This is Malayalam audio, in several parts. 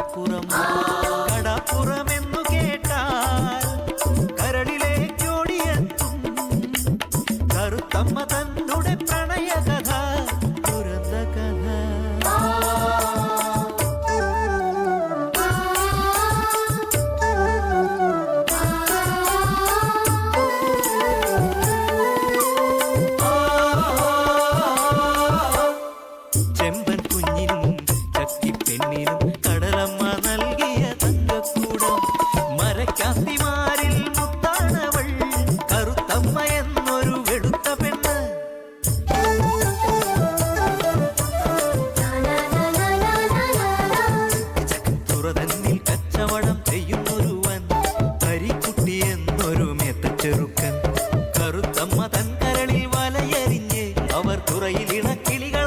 akuramma കൈയിലിണക്കിളികൾ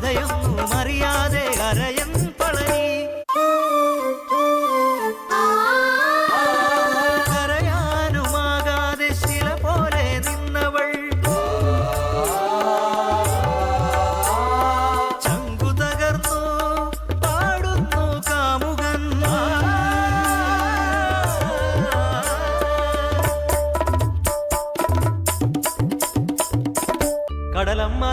There is.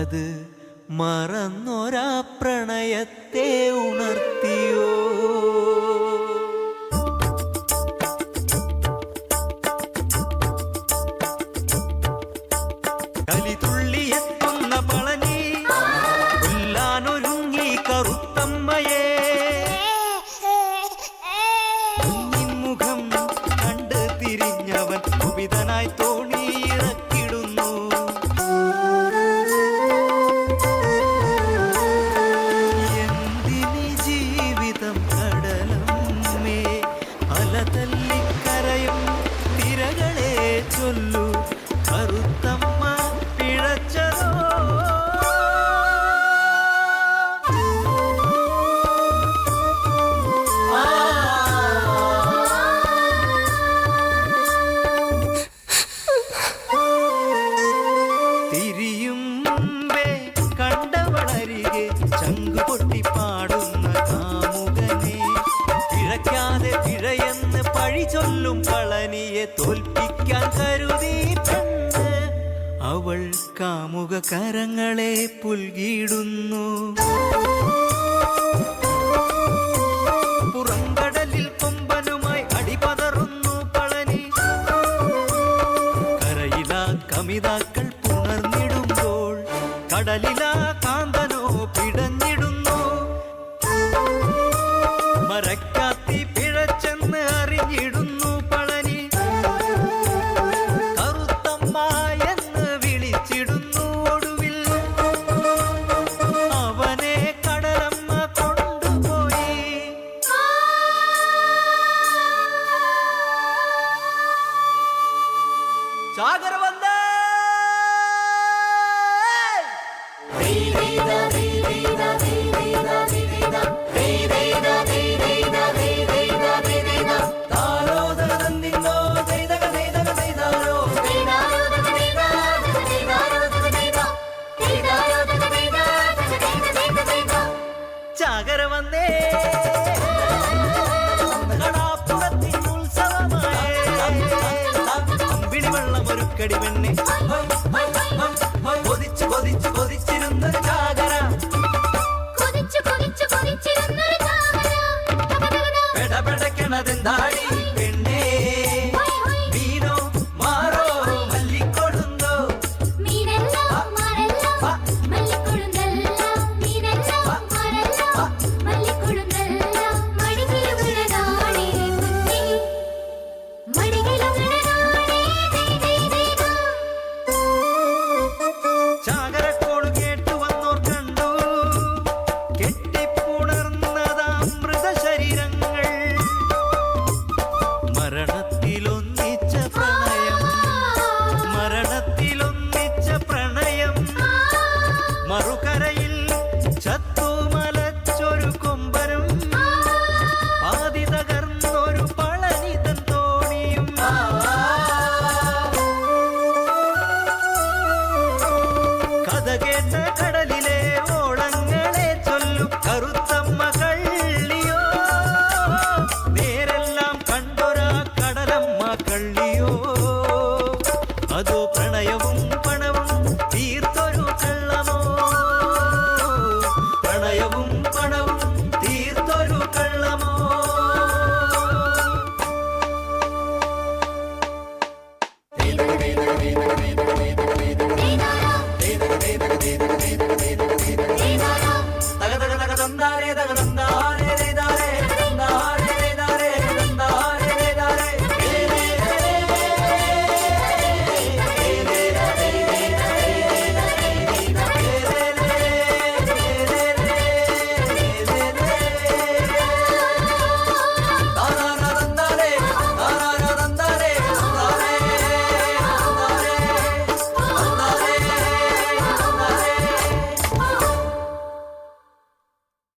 അത് മറന്നൊരാ പ്രണയത്തെ ഉണർത്തിയോ കലിതുള്ളിയെത്തുന്ന പളനി കൊല്ലാനൊരുങ്ങി കറുത്തമ്മയെ. അവൾ കാമുക കരങ്ങളെ പുൽകിയിടുന്നു. പുറംകടലിൽ കൊമ്പനുമായി അടിപതറുന്നു പളനി. കരയിലാ കമിതാക്കൾ പുണർന്നിടുമ്പോൾ കടലിലാ കാന്തനോ പിടഞ്ഞിടുന്നു. മരക്കാത്തി അമ്പിളി വെള്ളം ഒരു കടി പെണ്ണെ കൊതിച്ചു കൊതിച്ചു வள்ளியோ